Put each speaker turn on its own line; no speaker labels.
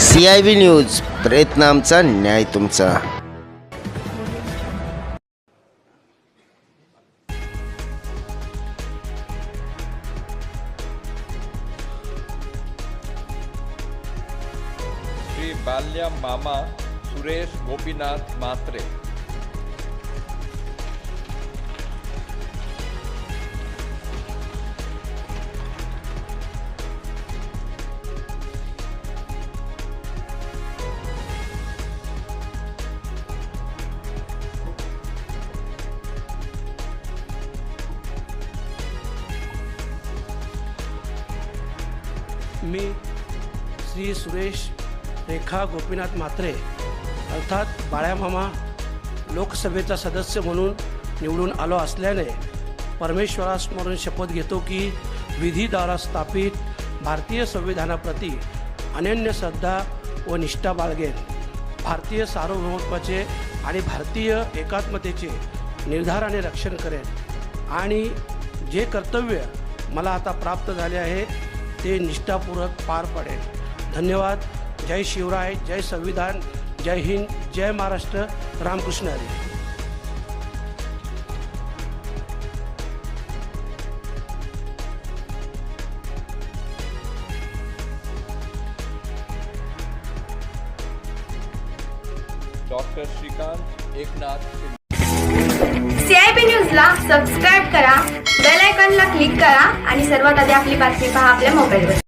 C I V news प्रयत्न आमचा न्याय तुमचा.
श्री बाल्या मामा सुरेश गोपीनाथ मात्रे
मी श्री सुरेश रेखा गोपीनाथ म्हात्रे अर्थात बाळ्यामामा लोकसभेचा सदस्य म्हणून निवडून आलो असल्याने परमेश्वरास्मरून शपथ घेतो की विधीद्वारा स्थापित भारतीय संविधानाप्रती अनन्य श्रद्धा व निष्ठा बाळगेन. भारतीय सार्वभौमत्वाचे आणि भारतीय एकात्मतेचे निर्धाराने रक्षण करेन. आणि जे कर्तव्य मला आता प्राप्त झाले आहे ते निष्ठापूर्वक पार पडेल. धन्यवाद. जय शिवराय जय संविधान जय हिंद जय महाराष्ट्र. रामकृष्ण हरी.
डॉक्टर श्रीकांत एकनाथ शिंदे.
सीआयबी न्यूजला सबस्क्राईब करा. बेल आयकॉनला क्लिक करा आणि सर्वात आधी आपली बातमी पहा आपल्या मोबाईलवर.